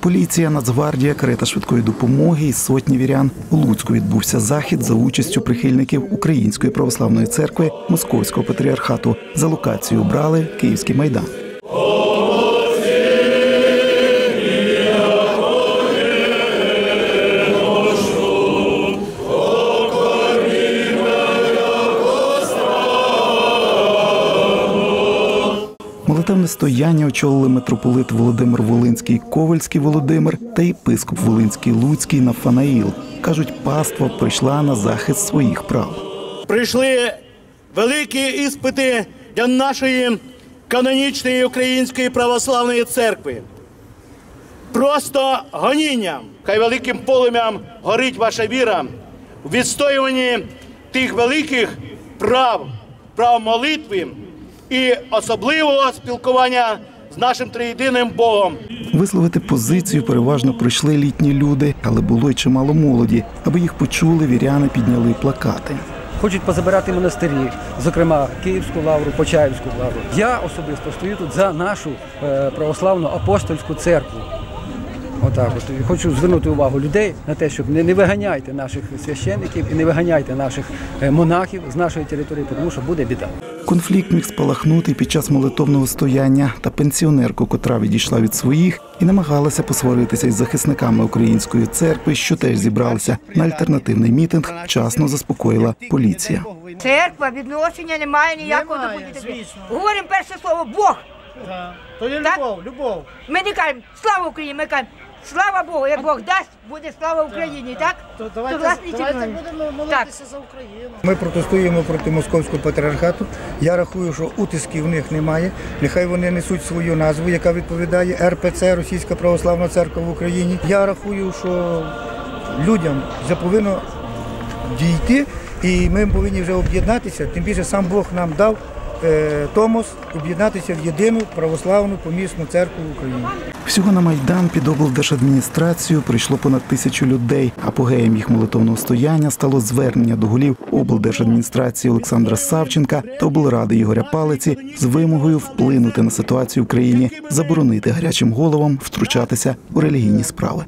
Поліція, Нацгвардія, карета швидкої допомоги і сотні вірян. У Луцьку відбувся захід за участю прихильників Української православної церкви Московського патріархату. За локацію брали Київський майдан. Молитевне стояння очолили митрополит Володимир Волинський, Ковальський Володимир та єпископ Волинський Луцький Нафанаїл. Кажуть, паства прийшла на захист своїх прав. прийшли великі іспити для нашої канонічної української православної церкви. Просто гонінням. Хай великим полум'ям горить ваша віра у відстоюванні тих великих прав, прав молитви і особливого спілкування з нашим триєдиним Богом. Висловити позицію переважно прийшли літні люди, але було й чимало молоді. Аби їх почули, віряни підняли плакати. Хочуть позабирати монастирі, зокрема Київську лавру, Почаївську лавру. Я особисто стою тут за нашу е, православну апостольську церкву. Отак, от І хочу звернути увагу людей на те, щоб не, не виганяйте наших священників і не виганяйте наших е, монахів з нашої території, тому що буде біда. Конфлікт міг спалахнути під час молитовного стояння та пенсіонерку, котра відійшла від своїх і намагалася посваритися із захисниками української церкви, що теж зібралися на альтернативний мітинг. Вчасно заспокоїла поліція. Церква відношення не має ніякого до політики. Говоримо перше слово Бог. То є Так? любов, любов. Ми не кажемо слава Україні, ми кажемо слава Богу. Як Бог дасть, буде слава Україні, так? То давайте, власне, і давайте будемо молитися за Україну. Ми протестуємо проти московського патріархату. Я рахую, що утисків в них немає. Нехай вони несуть свою назву, яка відповідає РПЦ Російська Православна Церква в Україні. Я рахую, що людям вже повинно дійти, і ми повинні вже об'єднатися. Тим більше сам Бог нам дав е, Томос об'єднатися в єдину православну помісну церкву в Україні. Всього на майдан під облдержадміністрацію прийшло понад тисячу людей. Апогеєм їх молитовного стояння стало звернення до голів облдержадміністрації Олександра Савченка та облради Ігоря Палиці з вимогою вплинути на ситуацію в країні, заборонити гарячим головам втручатися у релігійні справи.